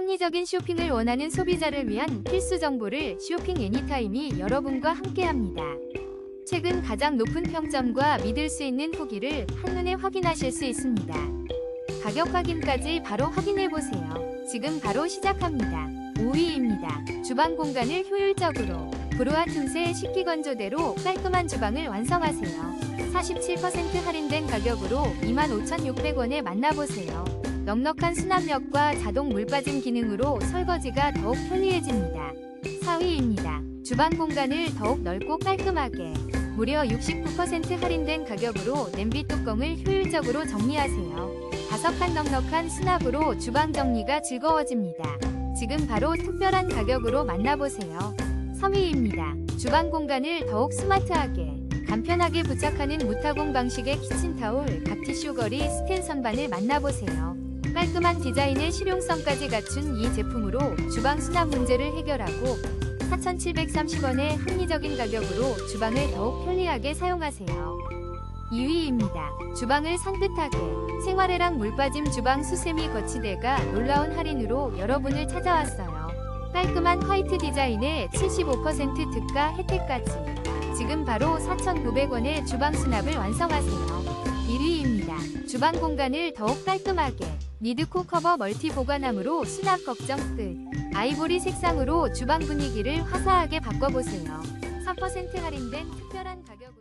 합리적인 쇼핑을 원하는 소비자를 위한 필수 정보를 쇼핑 애니타임이 여러분과 함께합니다. 최근 가장 높은 평점과 믿을 수 있는 후기를 한눈에 확인하실 수 있습니다. 가격 확인까지 바로 확인해 보세요. 지금 바로 시작합니다. 5위입니다. 주방 공간을 효율적으로 브로아 틈새 식기 건조대로 깔끔한 주방을 완성하세요. 47% 할인된 가격으로 25,600원에 만나보세요. 넉넉한 수납력과 자동 물빠짐 기능으로 설거지가 더욱 편리해집니다. 4위입니다. 주방 공간을 더욱 넓고 깔끔하게 무려 69% 할인된 가격으로 냄비 뚜껑을 효율적으로 정리하세요. 다섯 칸 넉넉한 수납으로 주방 정리가 즐거워집니다. 지금 바로 특별한 가격으로 만나보세요. 3위입니다. 주방 공간을 더욱 스마트하게 간편하게 부착하는 무타공 방식의 키친타올, 각티슈거리, 스텐 선반을 만나보세요. 깔끔한 디자인의 실용성까지 갖춘 이 제품으로 주방 수납 문제를 해결하고 4,730원의 합리적인 가격으로 주방을 더욱 편리하게 사용하세요. 2위입니다. 주방을 산뜻하게 생활해랑 물빠짐 주방 수세미 거치대가 놀라운 할인으로 여러분을 찾아왔어요. 깔끔한 화이트 디자인에 75% 특가 혜택까지 지금 바로 4,900원의 주방 수납을 완성하세요. 1위입니다. 주방 공간을 더욱 깔끔하게 니드코 커버 멀티 보관함으로 수납 걱정 끝. 아이보리 색상으로 주방 분위기를 화사하게 바꿔보세요. 3% 할인된 특별한 가격으로